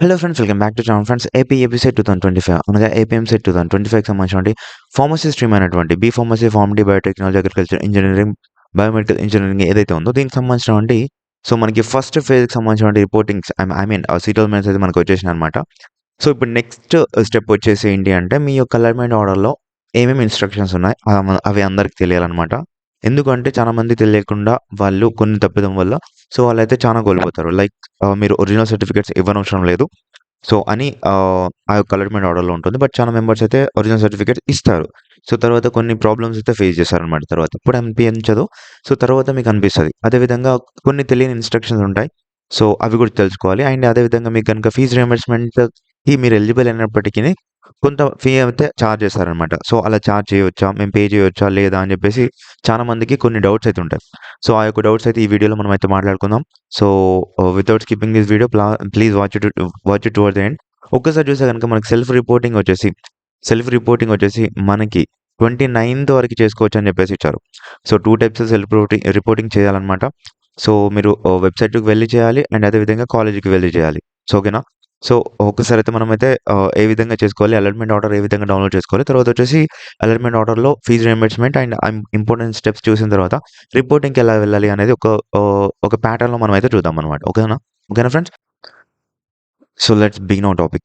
Hello friends welcome back to channel friends AP episode two thousand twenty five అనగా APM two thousand twenty ఫైవ్కి సంబంధించినటువంటి pharmacy stream అయినటువంటి B pharmacy pharm D biotechnology agriculture engineering biomedical engineering ఏదైతే ఉందో దీనికి సంబంధించినటువంటి so మనకి first ఫేజ్కి సంబంధించినటువంటి reportings I mean seat allotments అయితే మనకు వచ్చేసినాయి అనమాట సో ఇప్పుడు నెక్స్ట్ స్టెప్ వచ్చేసి ఏంటి అంటే మీ యొక్క అలర్మెంట్ ఆర్డర్లో ఏమేమి ఇన్స్ట్రక్షన్స్ ఉన్నాయి? అవి అందరికి తెలియాలన్నమాట. ఎందుకంటే చాలా మంది తెలియకుండా వాళ్ళు కొన్ని తప్పిదం వల్ల సో వాళ్ళైతే చాలా కోల్పోతారు. లైక్ మీరు ఒరిజినల్ సర్టిఫికేట్స్ ఇవ్వనవసరం లేదు. సో అని ఆ, యొక్క అలర్ట్మెంట్ ఆర్డర్లో ఉంటుంది. బట్ చాలా మెంబర్స్ అయితే ఒరిజినల్ సర్టిఫికేట్ ఇస్తారు. సో తర్వాత కొన్ని ప్రాబ్లమ్స్ అయితే ఫేస్ చేస్తారనమాట తర్వాత. ఇప్పుడు అనిపించదు. సో తర్వాత మీకు అనిపిస్తుంది. అదేవిధంగా కొన్ని తెలియని ఇన్స్ట్రక్షన్స్ ఉంటాయి. సో అవి కూడా తెలుసుకోవాలి. అండ్ అదేవిధంగా మీకు కనుక ఫీజు ఈ మీరు ఎలిజిబుల్ అయినప్పటికీ కొంత ఫీ అయితే ఛార్జ్ చేస్తారనమాట సో అలా ఛార్జ్ చేయవచ్చా మేము పే చేయవచ్చా లేదా? అని చెప్పేసి చాలా మందికి కొన్ని డౌట్స్ అయితే ఉంటాయి. సో ఆ యొక్క డౌట్స్ అయితే ఈ వీడియోలో మనం అయితే మాట్లాడుకుందాం. So without skipping this video please watch it watch it toward the end ఒక్కసారి చూస్తే కనుక మనకి సెల్ఫ్ రిపోర్టింగ్ వచ్చేసి సెల్ఫ్ రిపోర్టింగ్ వచ్చేసి మనకి ట్వంటీ నైన్త్ వరకు చేసుకోవచ్చు అని చెప్పేసి ఇచ్చారు. So two types self reporting reporting చేయాలన్నమాట. సో మీరు uh, వెబ్సైట్కి వెళ్ళి చేయాలి అండ్ అదేవిధంగా కాలేజీకి వెళ్ళి చేయాలి. సో ఓకేనా సో ఒకసారి అయితే మనం అయితే ఏ విధంగా చేసుకోవాలి అలర్ట్మెంట్ ఆర్డర్ ఏ విధంగా డౌన్లోడ్ చేసుకోవాలి. తర్వాత వచ్చేసి అలర్ట్మెంట్ ఆర్డర్లో fees reimbursement and important steps చూసిన తర్వాత రిపోర్టింగ్కి ఎలా వెళ్ళాలి అనేది ఒక ఒక ప్యాటర్న్లో మనం అయితే చూద్దాం అనమాట ఓకేనా? ఓకేనా friends so let's begin our topic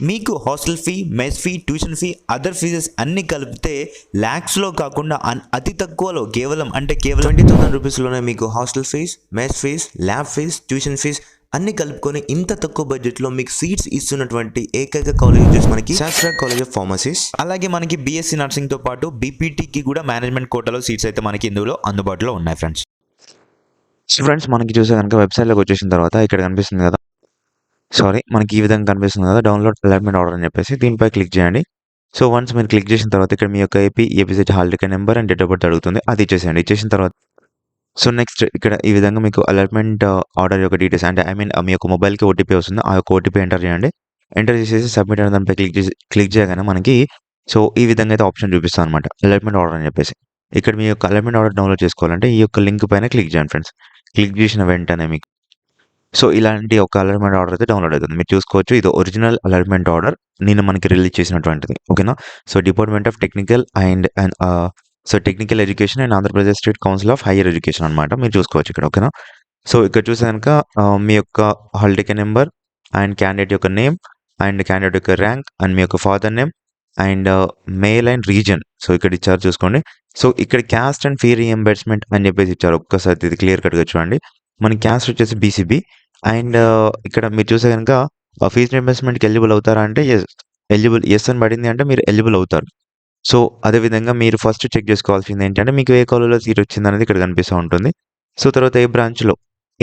మీకు hostel fee mess fee tuition fee other fees అన్ని కలిపితే ల్యాక్స్లో కాకుండా అతి తక్కువలో కేవలం అంటే కేవలం ట్వంటీ థౌసండ్ రూపీస్లోనే మీకు hostel fees mess fees lab fees tuition fees అన్ని కలుపుకొని ఇంత తక్కువ బడ్జెట్లో మీకు సీట్స్ ఇస్తున్నటువంటి ఏకైక కాలేజ్ వచ్చేసి మనకి శాస్త్ర కాలేజ్ ఆఫ్ ఫార్మసీస్ అలాగే మనకి బీఎస్సీ నర్సింగ్తో పాటు బీపీటీకి కూడా మేనేజ్మెంట్ కోటాలో సీట్స్ అయితే మనకి ఇందులో అందుబాటులో ఉన్నాయి ఫ్రెండ్స్ ఫ్రెండ్స్ మనకి చూస్తే కనుక వెబ్సైట్లోకి వచ్చేసిన తర్వాత ఇక్కడ కనిపిస్తుంది కదా. సారీ మనకి ఈ విధంగా కనిపిస్తుంది కదా డౌన్లోడ్ అలర్ట్మెంట్ ఆర్డర్ అని చెప్పేసి దీనిపై క్లిక్ చేయండి. సో వన్స్ మీరు క్లిక్ చేసిన తర్వాత ఇక్కడ మీ యొక్క AP APCET hall ticket number and date of birth అడుగుతుంది అది ఇచ్చేసేయండి. ఇచ్చేసిన తర్వాత సో నెక్స్ట్ ఇక్కడ ఈ విధంగా మీకు అలర్ట్మెంట్ ఆర్డర్ uh, యొక్క డీటెయిల్స్ అంటే ఐ మీన్ uh, మీ యొక్క మొబైల్కి ఓటీపీ వస్తుంది ఆ యొక్క ఓటీపీ ఎంటర్ చేయండి. ఎంటర్ చేసేసి సబ్మిట్ అనే దానిపై క్లిక్ చేసి క్లిక్ చేయగానే మనకి సో ఈ విధంగా అయితే ఆప్షన్ చూపిస్తాను అనమాట అలర్ట్మెంట్ ఆర్డర్ అని చెప్పేసి. ఇక్కడ మీ యొక్క అలర్ట్మెంట్ ఆర్డర్ డౌన్లోడ్ చేసుకోవాలంటే ఈ యొక్క లింక్ పైన క్లిక్ చేయండి ఫ్రెండ్స్ క్లిక్ చేసిన వెంటనే మీకు సో ఇలాంటి ఒక అలర్మెంట్ ఆర్డర్ అయితే డౌన్లోడ్ అవుతుంది. మీరు చూసుకోవచ్చు ఇది ఒరిజినల్ అలర్మెంట్ ఆర్డర్ నేను మనకి రిలీజ్ చేసినటువంటిది. ఓకేనా? So department of technical and and so technical education and Andhra Pradesh state council of higher education అనమాట మీరు చూసుకోవచ్చు ఇక్కడ ఓకేనా? సో ఇక్కడ చూసే కనుక uh, మీ యొక్క hall ticket number and candidate యొక్క నేమ్ అండ్ క్యాండిడేట్ యొక్క ర్యాంక్ అండ్ మీ యొక్క father name and male and region so ఇక్కడ ఇచ్చారు చూసుకోండి. సో ఇక్కడ క్యాస్ట్ అండ్ ఫీ రీఎంబర్స్మెంట్ అని చెప్పేసి ఇచ్చారు. ఒక్కసారి ఇది క్లియర్ కట్గా చూడండి. మన క్యాస్ట్ వచ్చేసి బీసీబీ అండ్ ఇక్కడ మీరు చూసే కనుక ఫీజు రీఎంబర్స్మెంట్కి ఎలిజిబుల్ అవుతారా అంటే ఎస్ ఎలిజిబుల్ ఎస్ అని పడింది అంటే మీరు ఎలిజిబుల్ అవుతారు. సో అదేవిధంగా మీరు ఫస్ట్ చెక్ చేసుకోవాల్సింది ఏంటంటే మీకు ఏ కాలేజ్లో సీట్ వచ్చింది అనేది ఇక్కడ కనిపిస్తూ ఉంటుంది. సో తర్వాత ఏ బ్రాంచ్లో?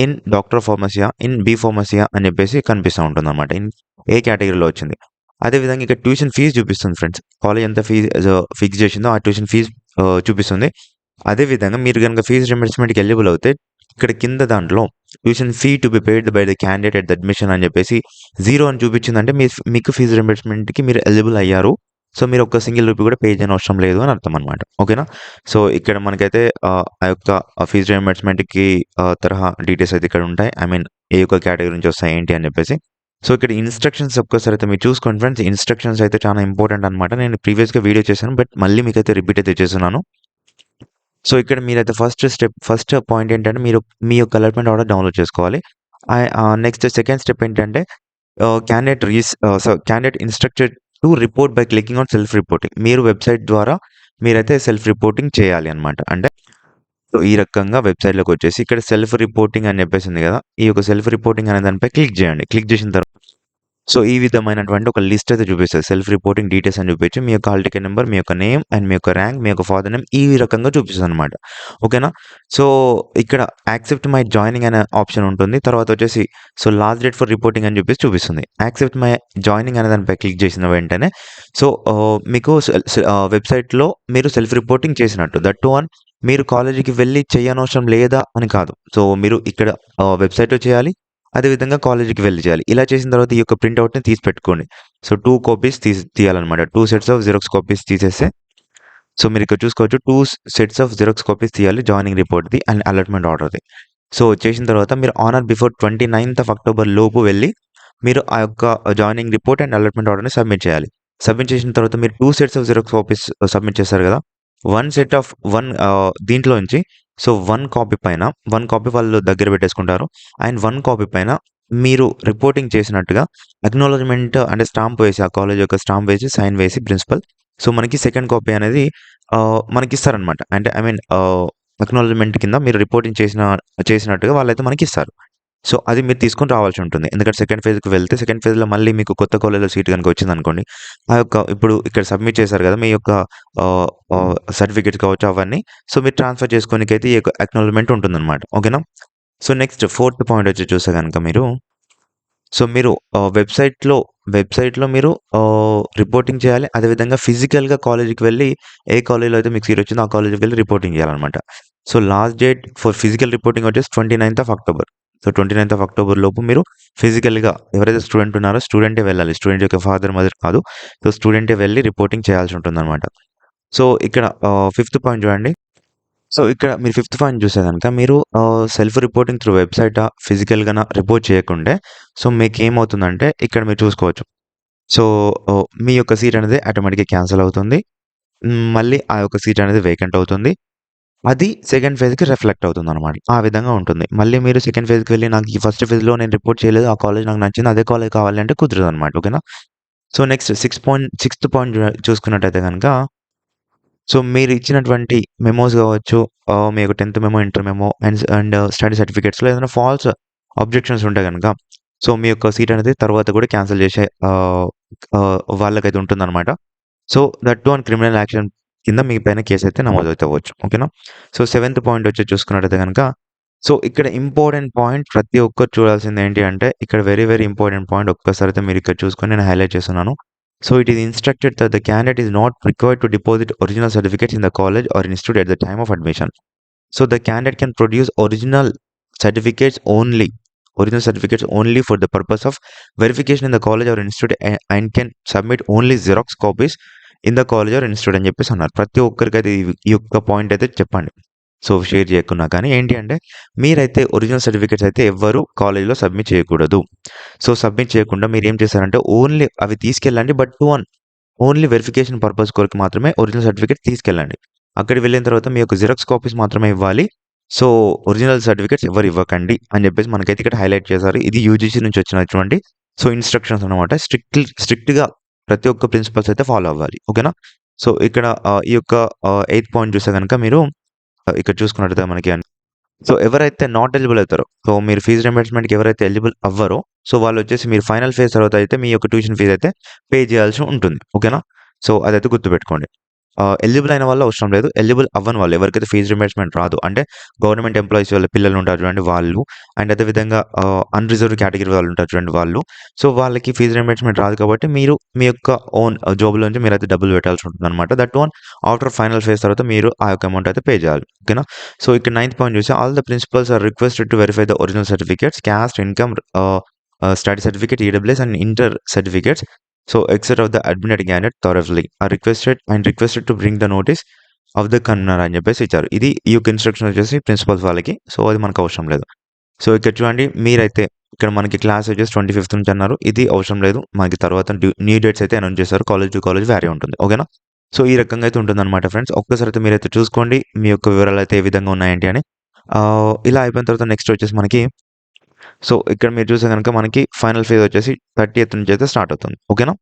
In doctor pharmacy in B pharmacy అని చెప్పేసి కనిపిస్తూ ఉంటుంది అనమాట ఇన్ ఏ కేటగిరీలో వచ్చింది? అదేవిధంగా ఇక్కడ ట్యూషన్ ఫీజు చూపిస్తుంది ఫ్రెండ్స్. కాలేజ్ ఎంత ఫీజు ఫిక్స్ చేసిందో ఆ ట్యూషన్ ఫీజు చూపిస్తుంది. అదేవిధంగా మీరు కనుక ఫీజు రియంబర్స్మెంట్కి ఎలిజిబుల్ అవుతే ఇక్కడ కింద దాంట్లో tuition fee to be paid by the candidate the admission అని చెప్పేసి జీరో అని చూపించిందంటే మీ మీకు ఫీజు రియంబర్స్మెంట్కి మీరు ఎలిజిబుల్ అయ్యారు. సో మీరు ఒక్క సింగిల్ రూపీ కూడా పే చేయని అవసరం లేదు అని అర్థం అనమాట ఓకేనా? సో ఇక్కడ మనకైతే ఆ యొక్క ఫీజు రియంబర్స్మెంట్కి తరహా డీటెయిల్స్ అయితే ఇక్కడ ఉంటాయి. ఐ మీన్ ఏ యొక్క కేటగిరీ నుంచి వస్తాయి ఏంటి అని చెప్పేసి. సో ఇక్కడ ఇన్స్ట్రక్షన్స్ ఒక్కసారి అయితే మీరు చూసుకోండి ఫ్రెండ్స్ ఇన్స్ట్రక్షన్స్ అయితే చాలా ఇంపార్టెంట్ అనమాట నేను ప్రీవియస్గా వీడియో చేశాను బట్ మళ్ళీ మీకు అయితే రిపీట్ అయితే చేస్తున్నాను. సో ఇక్కడ మీరైతే ఫస్ట్ స్టెప్ ఫస్ట్ పాయింట్ ఏంటంటే మీరు మీ యొక్క అలర్ట్మెంట్ ఆర్డర్ డౌన్లోడ్ చేసుకోవాలి. నెక్స్ట్ సెకండ్ స్టెప్ ఏంటంటే candidate Ries so candidate instructed to report by clicking on self reporting మీరు వెబ్సైట్ ద్వారా మీరైతే సెల్ఫ్ రిపోర్టింగ్ చేయాలి అనమాట అంటే సో ఈ రకంగా వెబ్సైట్లోకి వచ్చేసి ఇక్కడ సెల్ఫ్ రిపోర్టింగ్ అని చెప్పేసింది కదా ఈ యొక్క సెల్ఫ్ రిపోర్టింగ్ అనే దానిపై క్లిక్ చేయండి. క్లిక్ చేసిన తర్వాత సో ఈ విధమైనటువంటి ఒక లిస్ట్ అయితే చూపిస్తుంది. సెల్ఫ్ రిపోర్టింగ్ డీటెయిల్స్ అని చూపించి మీ యొక్క హాల్ టికెట్ నెంబర్ మీ యొక్క నేమ్ అండ్ మీ యొక్క ర్యాంక్ మీ యొక్క ఫాదర్ నేమ్ ఈ రకంగా చూపిస్తుంది అనమాట ఓకేనా? సో ఇక్కడ యాక్సెప్ట్ మై జాయినింగ్ అనే ఆప్షన్ ఉంటుంది. తర్వాత వచ్చేసి so last date for reporting అని చెప్పేసి చూపిస్తుంది. యాక్సెప్ట్ మై జాయినింగ్ అనే దానిపై క్లిక్ చేసిన వెంటనే సో మీకు వెబ్సైట్లో మీరు సెల్ఫ్ రిపోర్టింగ్ చేసినట్టు. దట్ టు వన్ మీరు కాలేజీకి వెళ్ళి చేయనవసరం లేదా అని కాదు. సో మీరు ఇక్కడ వెబ్సైట్లో చేయాలి. అదేవిధంగా కాలేజీకి వెళ్ళి చేయాలి. ఇలా చేసిన తర్వాత ఈ యొక్క ప్రింట్అవుట్ని తీసి పెట్టుకోండి. సో టూ కాపీస్ తీసి తీయాలన్నమాట. Two sets of xerox copies తీసేస్తే సో మీరు ఇక్కడ చూసుకోవచ్చు two sets of xerox copies తీయాలి జాయినింగ్ రిపోర్ట్ది అండ్ అలాట్మెంట్ ఆర్డర్ది. సో చేసిన తర్వాత మీరు on or before twenty ninth of October లోపు వెళ్ళి మీరు ఆ యొక్క జాయినింగ్ రిపోర్ట్ అండ్ అలాట్మెంట్ ఆర్డర్ని సబ్మిట్ చేయాలి. సబ్మిట్ చేసిన తర్వాత మీరు two sets of xerox copies submit చేస్తారు కదా? వన్ సెట్ ఆఫ్ వన్ దీంట్లో నుంచి సో వన్ కాపీ పైన వన్ కాపీ వాళ్ళు దగ్గర పెట్టేసుకుంటారు. అండ్ వన్ కాపీ పైన మీరు రిపోర్టింగ్ చేసినట్టుగా అక్నాలజ్మెంట్ అంటే స్టాంప్ వేసి ఆ కాలేజ్ యొక్క స్టాంప్ వేసి సైన్ వేసి ప్రిన్సిపల్. సో మనకి సెకండ్ కాపీ అనేది మనకి ఇస్తారనమాట అంటే ఐ మీన్ అక్నాలజ్మెంట్ కింద మీరు రిపోర్టింగ్ చేసిన చేసినట్టుగా వాళ్ళైతే మనకి ఇస్తారు సో అది మీరు తీసుకొని రావాల్సి ఉంటుంది. ఎందుకంటే సెకండ్ ఫేజ్కి వెళ్తే సెకండ్ ఫేజ్లో మళ్ళీ మీకు కొత్త కాలేజ్లో సీట్ కనుక వచ్చింది అనుకోండి ఆ యొక్క ఇప్పుడు ఇక్కడ సబ్మిట్ చేశారు కదా మీ యొక్క సర్టిఫికేట్ కావచ్చు అవన్నీ. సో మీరు ట్రాన్స్ఫర్ చేసుకోనికైతే ఈ యొక్క అక్నాలజ్మెంట్ ఉంటుందన్నమాట. ఓకేనా? సో నెక్స్ట్ ఫోర్త్ పాయింట్ వచ్చి చూస్తే కనుక మీరు సో మీరు వెబ్సైట్లో వెబ్సైట్లో మీరు రిపోర్టింగ్ చేయాలి. అదేవిధంగా ఫిజికల్గా కాలేజీకి వెళ్ళి ఏ కాలేజ్లో అయితే మీకు సీట్ వచ్చిందో ఆ కాలేజీకి వెళ్ళి రిపోర్టింగ్ చేయాలన్నమాట. So last date for physical reporting వచ్చేసి twenty ninth of October so twenty ninth of October లోపు మీరు ఫిజికల్గా ఎవరైతే స్టూడెంట్ ఉన్నారో స్టూడెంటే వెళ్ళాలి. స్టూడెంట్ యొక్క ఫాదర్ మదర్ కాదు. సో స్టూడెంటే వెళ్ళి రిపోర్టింగ్ చేయాల్సి ఉంటుంది అనమాట సో ఇక్కడ ఫిఫ్త్ పాయింట్ చూడండి. సో ఇక్కడ మీరు ఫిఫ్త్ పాయింట్ చూసే కనుక మీరు సెల్ఫ్ రిపోర్టింగ్ త్రూ వెబ్సైట్ ఫిజికల్గా రిపోర్ట్ చేయకుంటే సో మీకు ఏమవుతుందంటే ఇక్కడ మీరు చూసుకోవచ్చు. సో మీ యొక్క సీట్ అనేది ఆటోమేటిక్గా క్యాన్సిల్ అవుతుంది. మళ్ళీ ఆ యొక్క సీట్ అనేది వేకెంట్ అవుతుంది. అది సెకండ్ ఫేజ్కి రిఫ్లెక్ట్ అవుతుంది అనమాట ఆ విధంగా ఉంటుంది. మళ్ళీ మీరు సెకండ్ ఫేజ్కి వెళ్ళి నాకు ఈ ఫస్ట్ ఫేజ్లో నేను రిపోర్ట్ చేయలేదు ఆ కాలేజ్ నాకు నచ్చింది అదే కాలేజ్ కావాలి అంటే కుదరదు అనమాట ఓకేనా so next six point sixth point చూసుకున్నట్టయితే కనుక సో మీరు ఇచ్చినటువంటి మెమోస్ కావచ్చు మీ యొక్క tenth memo inter memo and and study సర్టిఫికేట్స్లో ఏదైనా ఫాల్స్ అబ్జెక్షన్స్ ఉంటే కనుక సో మీ యొక్క సీట్ అనేది తర్వాత కూడా క్యాన్సిల్ చేసే వాళ్ళకైతే ఉంటుందన్నమాట. So that too and criminal action కింద మీ పైన కేసు అయితే నమోదు అయితే అవ్వచ్చు ఓకేనా? సో సెవెంత్ పాయింట్ వచ్చి చూసుకున్నట్టయితే కనుక సో ఇక్కడ ఇంపార్టెంట్ పాయింట్ ప్రతి ఒక్కరు చూడాల్సింది ఏంటి అంటే ఇక్కడ వెరీ వెరీ ఇంపార్టెంట్ పాయింట్ ఒక్కసారి అయితే మీరు ఇక్కడ చూసుకొని నేను హైలైట్ చేస్తున్నాను. So it is instructed that the candidate is not required to deposit original certificates in the college or institute at the time of admission. So the candidate can produce original certificates only original certificates only for the purpose of verification in the college or institute a- and can submit only xerox copies in the college or institute అని చెప్పేసి అన్నారు. ప్రతి ఒక్కరికి అయితే ఈ- యొక్క point అయితే చెప్పండి. సో షేర్ చేయకున్నా కానీ ఏంటి అంటే మీరైతే ఒరిజినల్ సర్టిఫికేట్స్ అయితే ఎవ్వరు కాలేజ్లో సబ్మిట్ చేయకూడదు. సో సబ్మిట్ చేయకుండా మీరు ఏం చేశారంటే ఓన్లీ అవి తీసుకెళ్ళండి but one only verification purpose కొరకు మాత్రమే ఒరిజినల్ సర్టిఫికేట్ తీసుకెళ్ళండి. అక్కడికి వెళ్ళిన తర్వాత మీ యొక్క జిరాక్స్ కాపీస్ మాత్రమే ఇవ్వాలి. సో ఒరిజినల్ సర్టిఫికేట్స్ ఎవరు ఇవ్వకండి అని చెప్పేసి మనకైతే ఇక్కడ హైలైట్ చేశారు. ఇది యూజీసీ నుంచి వచ్చినటువంటి సో ఇన్స్ట్రక్షన్స్ అనమాట స్ట్రిక్ట్ స్ట్రిక్ట్గా ప్రతి ఒక్క ప్రిన్సిపల్స్ అయితే ఫాలో అవ్వాలి. ఓకేనా సో ఇక్కడ ఈ యొక్క ఎయిత్ పాయింట్ చూస్తే కనుక మీరు ఇక్కడ చూసుకున్నట్టయితే మనకి సో ఎవరైతే నాట్ ఎలిజిబుల్ అవుతారో సో మీరు ఫీజు రింబర్స్మెంట్కి ఎవరైతే ఎలిజిబుల్ అవ్వరో సో వాళ్ళు వచ్చేసి మీరు ఫైనల్ ఫేజ్ తర్వాత అయితే మీ యొక్క ట్యూషన్ ఫీజు అయితే పే చేయాల్సి ఉంటుంది. ఓకేనా సో అదైతే గుర్తుపెట్టుకోండి. ఎలిజిబుల్ అయిన వాళ్ళు అవసరం లేదు. ఎలిజిబుల్ అవ్వని వాళ్ళు ఎవరికైతే ఫీజు రిమేజ్మెంట్ రాదు అంటే గవర్నమెంట్ ఎంప్లాయీస్ వాళ్ళ పిల్లలు ఉంటారు చూడండి వాళ్ళు అండ్ అదేవిధంగా అన్రిజర్వ్ కేటగిరీ వాళ్ళు ఉంటారు చూడండి వాళ్ళు. సో వాళ్ళకి ఫీజు రింబర్స్మెంట్ రాదు కాబట్టి మీరు మీ యొక్క ఓన్ జాబ్లోంచి మీరు అయితే డబ్బులు పెట్టాల్సి ఉంటుంది అనమాట that one after final phase తర్వాత మీరు ఆ యొక్క అమౌంట్ అయితే పే చేయాలి. ఓకేనా సో ఇక్కడ నైన్త్ పాయింట్ చూసి all the principals are requested to verify the original certificates caste income study certificate EWS and inter certificates so except of the admitted candidate thoroughly ఆ requested and requested to bring the notice of the convener అని చెప్పేసి ఇచ్చారు. ఇది ఈ యొక్క instruction వచ్చేసి principles వాళ్ళకి so అది మనకు అవసరం లేదు. సో ఇక్కడ చూడండి మీరైతే ఇక్కడ మనకి క్లాస్ వచ్చేసి ట్వంటీ ఫిఫ్త్ నుంచి అన్నారు. ఇది అవసరం లేదు. మనకి తర్వాత న్యూ డేట్స్ అయితే అనౌన్స్ చేస్తారు. కాలేజ్ టు కాలేజ్ వ్యారీ ఉంటుంది. ఓకేనా సో ఈ రకంగా అయితే ఉంటుంది అనమాట ఫ్రెండ్స్ ఒక్కసారి అయితే మీరైతే చూసుకోండి. మీ యొక్క వివరాలు అయితే ఏ విధంగా ఉన్నాయంటే అని. ఇలా అయిపోయిన తర్వాత నెక్స్ట్ వచ్చేసి మనకి సో ఇక్కడ మీరు చూస్తే కనుక మనకి ఫైనల్ ఫేజ్ వచ్చేసి థర్టీ ఎయిత్ నుంచి అయితే స్టార్ట్ అవుతుంది. Okay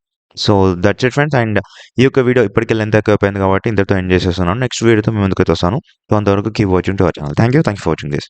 so that's it friends and ఈ యొక్క వీడియో ఇప్పటికి లెంత్ ఎక్కువ అయిపోయింది కాబట్టి ఇంతతో ఎండ్ చేసేస్తున్నాను. నెక్స్ట్ వీడియోతో మేము ముందుకు వస్తాను. సో అంతవరకు keep watching to our channel thank you thank you for watching this